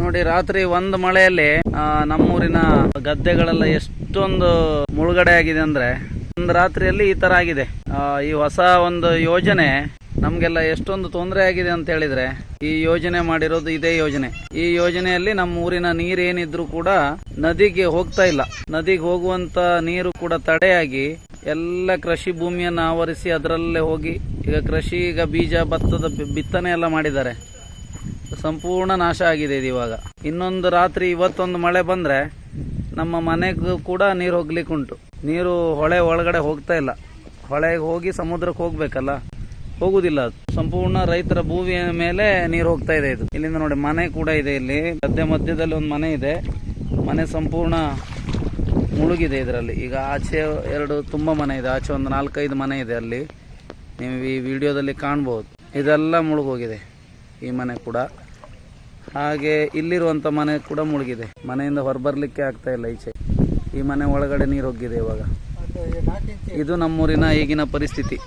ನೋಡಿ, ರಾತ್ರಿ ಒಂದು ಮಳೆಯಲ್ಲಿ ನಮ್ಮೂರಿನ ಗದ್ದೆಗಳೆಲ್ಲ ಎಷ್ಟೊಂದು ಮುಳುಗಡೆ ಆಗಿದೆ ಅಂದ್ರೆ, ಒಂದು ರಾತ್ರಿಯಲ್ಲಿ ಈ ತರ ಆಗಿದೆ. ಈ ಹೊಸ ಒಂದು ಯೋಜನೆ ನಮ್ಗೆಲ್ಲ ಎಷ್ಟೊಂದು ತೊಂದರೆ ಆಗಿದೆ ಅಂತ ಹೇಳಿದ್ರೆ, ಈ ಯೋಜನೆ ಮಾಡಿರೋದು ಇದೇ ಯೋಜನೆ. ಈ ಯೋಜನೆಯಲ್ಲಿ ನಮ್ಮ ಊರಿನ ನೀರೇನಿದ್ರು ಕೂಡ ನದಿಗೆ ಹೋಗ್ತಾ ಇಲ್ಲ. ನದಿಗೆ ಹೋಗುವಂತ ನೀರು ಕೂಡ ತಡೆಯಾಗಿ ಎಲ್ಲ ಕೃಷಿ ಭೂಮಿಯನ್ನು ಆವರಿಸಿ ಅದರಲ್ಲೇ ಹೋಗಿ, ಈಗ ಕೃಷಿ ಈಗ ಬೀಜ, ಭತ್ತದ ಬಿತ್ತನೆ ಎಲ್ಲ ಮಾಡಿದ್ದಾರೆ. ಸಂಪೂರ್ಣ ನಾಶ ಆಗಿದೆ ಇದು ಇವಾಗ. ಇನ್ನೊಂದು ರಾತ್ರಿ ಇವತ್ತೊಂದು ಮಳೆ ಬಂದ್ರೆ ನಮ್ಮ ಮನೆಗೂ ಕೂಡ ನೀರು ಹೋಗ್ಲಿಕ್ಕೆ ಉಂಟು. ನೀರು ಹೊಳೆ ಒಳಗಡೆ ಹೋಗ್ತಾ ಇಲ್ಲ. ಹೊಳೆಗೆ ಹೋಗಿ ಸಮುದ್ರಕ್ಕೆ ಹೋಗ್ಬೇಕಲ್ಲ? ಹೋಗುದಿಲ್ಲ ಸಂಪೂರ್ಣ ರೈತರ ಭೂಮಿಯ ಮೇಲೆ ನೀರು ಹೋಗ್ತಾ ಇದೆ ಇದು. ಇಲ್ಲಿಂದ ನೋಡಿ, ಮನೆ ಕೂಡ ಇದೆ ಇಲ್ಲಿ. ಮಧ್ಯ ಮಧ್ಯದಲ್ಲಿ ಒಂದು ಮನೆ ಇದೆ. ಮನೆ ಸಂಪೂರ್ಣ ಮುಳುಗಿದೆ ಇದರಲ್ಲಿ. ಈಗ ಆಚೆ ಎರಡು ತುಂಬ ಮನೆ ಇದೆ. ಆಚೆ ಒಂದು ನಾಲ್ಕೈದು ಮನೆ ಇದೆ ಅಲ್ಲಿ. ನೀವು ಈ ವಿಡಿಯೋದಲ್ಲಿ ಕಾಣ್ಬೋದು. ಇದೆಲ್ಲ ಮುಳುಗೋಗಿದೆ ಈ ಮನೆ ಕೂಡ. ಹಾಗೆ ಇಲ್ಲಿರುವಂತ ಮನೆ ಕೂಡ ಮುಳುಗಿದೆ. ಮನೆಯಿಂದ ಹೊರಬರ್ಲಿಕ್ಕೆ ಆಗ್ತಾ ಇಲ್ಲ ಈಚೆ. ಈ ಮನೆ ಒಳಗಡೆ ನೀರು ಹೋಗಿದೆ ಇವಾಗ. ಇದು ನಮ್ಮೂರಿನ ಈಗಿನ ಪರಿಸ್ಥಿತಿ.